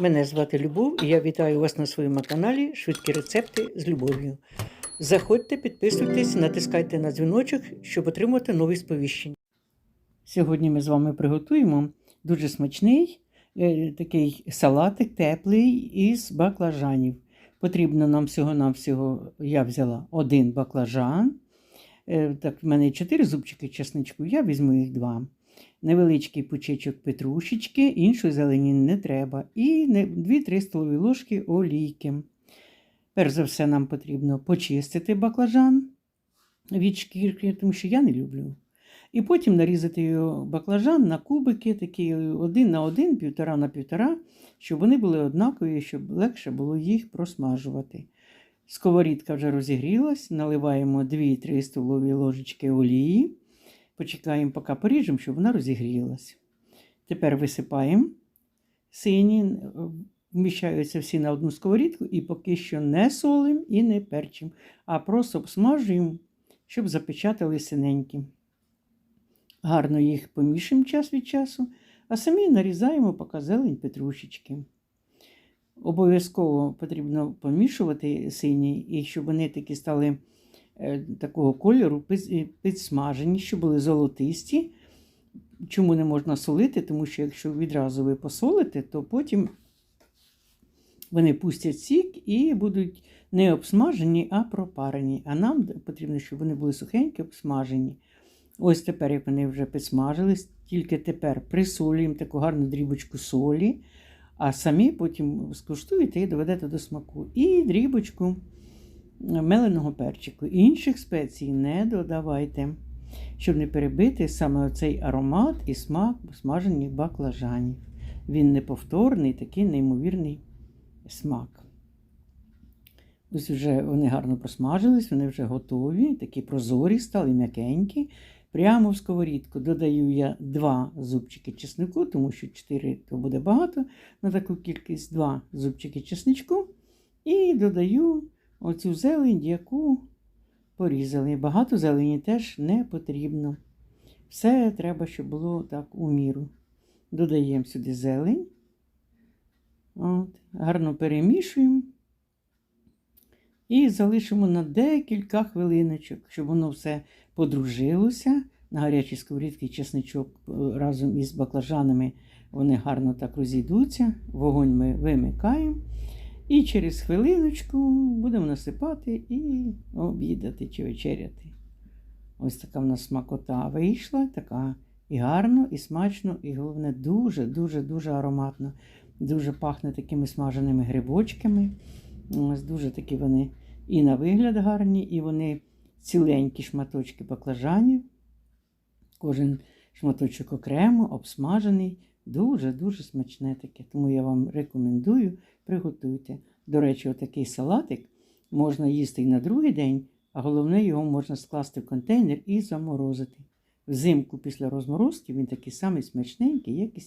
Мене звати Любов і я вітаю вас на своєму каналі Швидкі рецепти з любов'ю. Заходьте, підписуйтесь, натискайте на дзвіночок, щоб отримати нові сповіщення. Сьогодні ми з вами приготуємо дуже смачний е, такий салатик теплий із баклажанів. Потрібно нам всього-навсього, я взяла один баклажан. Е, Так, в мене 4 зубчики чесничку, я візьму їх два. Невеличкий пучечок петрушечки, іншої зелені не треба. І 2-3 столові ложки олійки. Перш за все, нам потрібно почистити баклажан від шкірки, тому що я не люблю. І потім нарізати баклажан на кубики, такі один на один, півтора на півтора, щоб вони були однакові, щоб легше було їх просмажувати. Сковорідка вже розігрілась, наливаємо 2-3 столові ложечки олії. Почекаємо, поки поріжемо, щоб вона розігрілась. Тепер висипаємо сині, вміщаються всі на одну сковорідку і поки що не солимо і не перчимо, а просто обсмажуємо, щоб запечатали синенькі. Гарно їх помішуємо час від часу, а самі нарізаємо поки зелень петрушечки. Обов'язково потрібно помішувати сині, і щоб вони такі стали е, такого кольору підсмажені, щоб були золотисті. Чому не можна солити? Тому що якщо відразу ви посолите, то потім вони пустять сік і будуть не обсмажені, а пропарені. А нам потрібно, щоб вони були сухенькі, обсмажені. Ось тепер, як вони вже підсмажились, тільки тепер присолюємо таку гарну дрібочку солі, а самі потім скуштуєте і доведете до смаку. І дрібочку меленого перчику. Інших спецій не додавайте, щоб не перебити саме цей аромат і смак смажених баклажанів. Він неповторний, такий неймовірний смак. Ось вже вони гарно просмажились, вони вже готові, такі прозорі стали, м'якенькі. Прямо в сковорідку додаю я 2 зубчики чеснику, тому що 4 то буде багато на таку кількість 2 зубчики чесничку. І додаю оцю зелень, яку порізали. Багато зелені теж не потрібно. Все треба, щоб було так у міру. Додаємо сюди зелень. От, Гарно перемішуємо. І залишимо на декілька хвилиночок, щоб воно все подружилося. На гарячій сковорідці чесничок е, разом із баклажанами вони гарно так розійдуться. Вогонь ми вимикаємо. І через хвилиночку будемо насипати і обідати чи вечеряти. Ось така в нас смакота вийшла, така і гарно, і смачно, і головне, дуже-дуже-дуже ароматно. Дуже пахне такими смаженими грибочками. Ось Дуже такі вони і на вигляд гарні, і вони ціленькі шматочки баклажанів. Кожен шматочок окремо, обсмажений. Дуже-дуже смачне таке. Тому я вам рекомендую, приготуйте. До речі, отакий салатик можна їсти і на другий день, а головне, його можна скласти в контейнер і заморозити. Взимку після розморозки він такий самий смачненький, як і